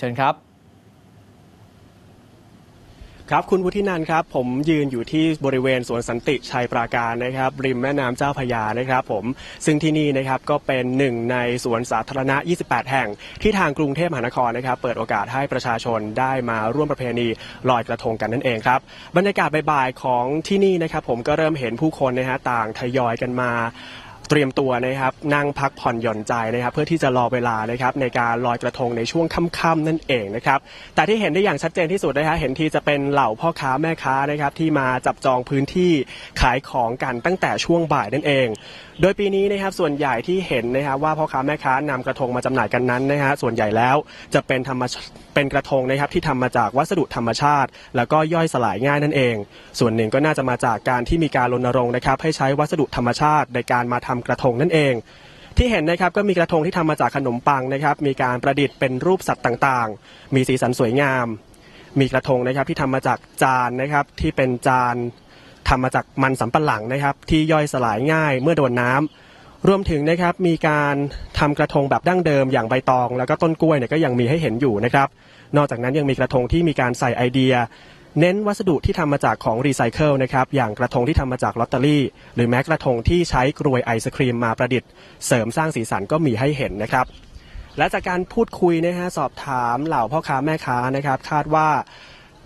เชิญครับครับคุณวุฒินันท์ครับผมยืนอยู่ที่บริเวณสวนสันติชัยปราการนะครับริมแม่น้ำเจ้าพยานะครับผมซึ่งที่นี่นะครับก็เป็นหนึ่งในสวนสาธารณะ 28 แห่ง ที่ทางกรุงเทพมหานครนะครับเปิดโอกาสให้ประชาชนได้มาร่วมประเพณีลอยกระทงกันนั่นเองครับบรรยากาศบ่ายๆของที่นี่นะครับผมก็เริ่มเห็นผู้คนนะฮะต่างทยอยกันมา เตรียมตัวนะครับนั่งพักผ่อนหย่อนใจนะครับ เพื่อที่จะรอเวลานะครับในการลอยกระทงในช่วงค่ำๆนั่นเองนะครับแต่ที่เห็นได้อย่างชัดเจนที่สุดนะฮะเห็นที่จะเป็นเหล่าพ่อค้าแม่ค้านะครับที่มาจับจองพื้นที่ขายของกันตั้งแต่ช่วงบ่ายนั่นเอง โดยปีนี้นะครับส่วนใหญ่ที่เห็นนะครับว่าพ่อค้าแม่ค้านำกระทงมาจำหน่ายกันนั้นนะฮะส่วนใหญ่แล้วจะเป็นธรรมเป็นกระทงนะครับที่ทำมาจากวัสดุธรรมชาติ แล้วก็ย่อยสลายง่ายนั่นเอง ส่วนหนึ่งก็น่าจะมาจากการที่มีการรณรงค์นะครับให้ใช้วัสดุธรรมชาติในการมาทำกระทงนั่นเอง ที่เห็นนะครับก็มีกระทงที่ทำมาจากขนมปังนะครับ มีการประดิษฐ์เป็นรูปสัตว์ต่างๆ มีสีสันสวยงาม มีกระทงนะครับที่ทำมาจากจานนะครับที่เป็นจานทำมาจากมันสำปะหลังนะครับ ที่ย่อยสลายง่ายเมื่อโดนน้ำรวมถึงนะครับมีการทำกระทงแบบดั้งเดิมอย่างใบตอง แล้วก็ต้นกล้วยเนี่ยก็ยังมีให้เห็นอยู่นะครับ นอกจากนั้นยังมีกระทงที่มีการใส่ไอเดีย เน้นวัสดุที่ทำมาจากของรีไซเคิลนะครับอย่างกระทงที่ทำมาจากลอตเตอรี่ หรือแม้กระทงที่ใช้กรวยไอศครีมมาประดิษฐ์ เสริมสร้างสีสันก็มีให้เห็นนะครับ และจากการพูดคุยนะฮะสอบถามเหล่าพ่อค้าแม่ค้านะครับ คาดว่า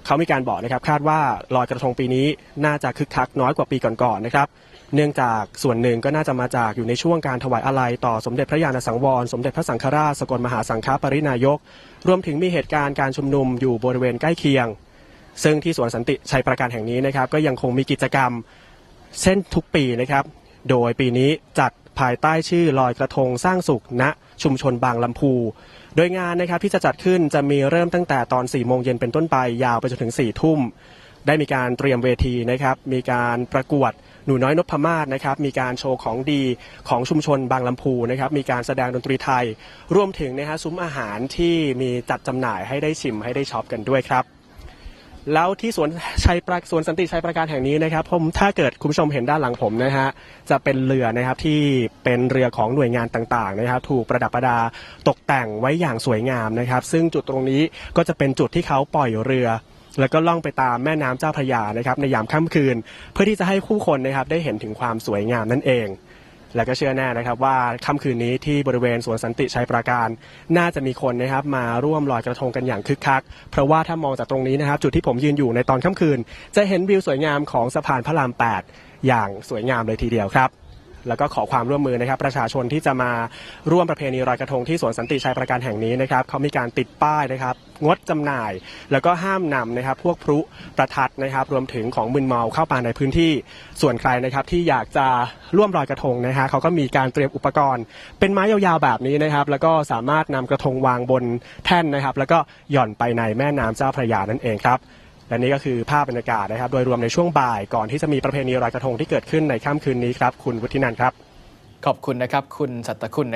เขามีการบอกนะครับ คาดว่าลอยกระทงปีนี้น่าจะคึกคักน้อยกว่าปีก่อนๆนะครับ เนื่องจากส่วนหนึ่งก็น่าจะมาจากอยู่ในช่วงการถวายอาลัยต่อสมเด็จพระญาณสังวร สมเด็จพระสังฆราชสกลมหาสังฆปรินายก รวมถึงมีเหตุการณ์การชุมนุมอยู่บริเวณใกล้เคียง ซึ่งที่สวนสันติชัยประการแห่งนี้นะครับ ก็ยังคงมีกิจกรรมเช่นทุกปีนะครับ โดยปีนี้จัดภายใต้ชื่อลอยกระทงสร้างสุขณะชุมชนบางลำพู โดยงานนะครับที่จะจัดขึ้นจะมีเริ่มตั้งแต่ตอน4โมงเย็นเป็นต้นไปยาวไปจนถึง4ทุ่ม ได้มีการเตรียมเวทีนะครับ มีการประกวดหนูน้อยนพมาศนะครับ มีการโชว์ของดีของชุมชนบางลำพูนะครับ มีการแสดงดนตรีไทย รวมถึงนะฮะซุ้มอาหารที่มีจัดจำหน่ายให้ได้ชิมให้ได้ช็อปกันด้วยครับ แล้วที่สวนชัยประสวนสันติชัยประการแห่งนี้นะครับผมถ้าเกิดคุณผู้ชมเห็นด้านหลังผมนะฮะจะเป็นเรือนะครับที่เป็นเรือของหน่วยงานต่างๆนะครับ ถูกประดับประดาตกแต่งไว้อย่างสวยงามนะครับ ซึ่งจุดตรงนี้ก็จะเป็นจุดที่เขาปล่อยเรือ แล้วก็ล่องไปตามแม่น้ำเจ้าพระยานะครับในยามค่ำคืน เพื่อที่จะให้ผู้คนนะครับได้เห็นถึงความสวยงามนั่นเอง และก็เชื่อแน่นะครับว่าค่ำคืนนี้ที่บริเวณสวนสันติชัยปราการ น่าจะมีคนนะครับมาร่วมลอยกระทงกันอย่างคึกคัก เพราะว่าถ้ามองจากตรงนี้นะครับ จุดที่ผมยืนอยู่ในตอนค่ำคืน จะเห็นวิวสวยงามของสะพานพระราม 8 อย่างสวยงามเลยทีเดียวครับ แล้วก็ขอความร่วมมือนะครับ ประชาชนที่จะมาร่วมประเพณีลอยกระทงที่สวนสันติชัยประการแห่งนี้นะครับเขามีการติดป้ายนะครับ งดจำหน่าย แล้วก็ห้ามนำนะครับ พวกพลุประทัดนะครับ รวมถึงของมึนเมาเข้ามาในพื้นที่ส่วนใครนะครับที่อยากจะร่วมลอยกระทงนะฮะเขาก็มีการเตรียมอุปกรณ์ เป็นไม้ยาวๆแบบนี้นะครับ แล้วก็สามารถนำกระทงวางบนแท่นนะครับ แล้วก็หย่อนไปในแม่น้ำเจ้าพระยานั่นเองครับ และนี่ก็คือภาพบรรยากาศนะครับ โดยรวมในช่วงบ่ายก่อนที่จะมีประเพณีลอยกระทงที่เกิดขึ้นในค่ำคืนนี้ครับ คุณวุฒินันท์ครับ ขอบคุณนะครับ คุณสัตตคุณ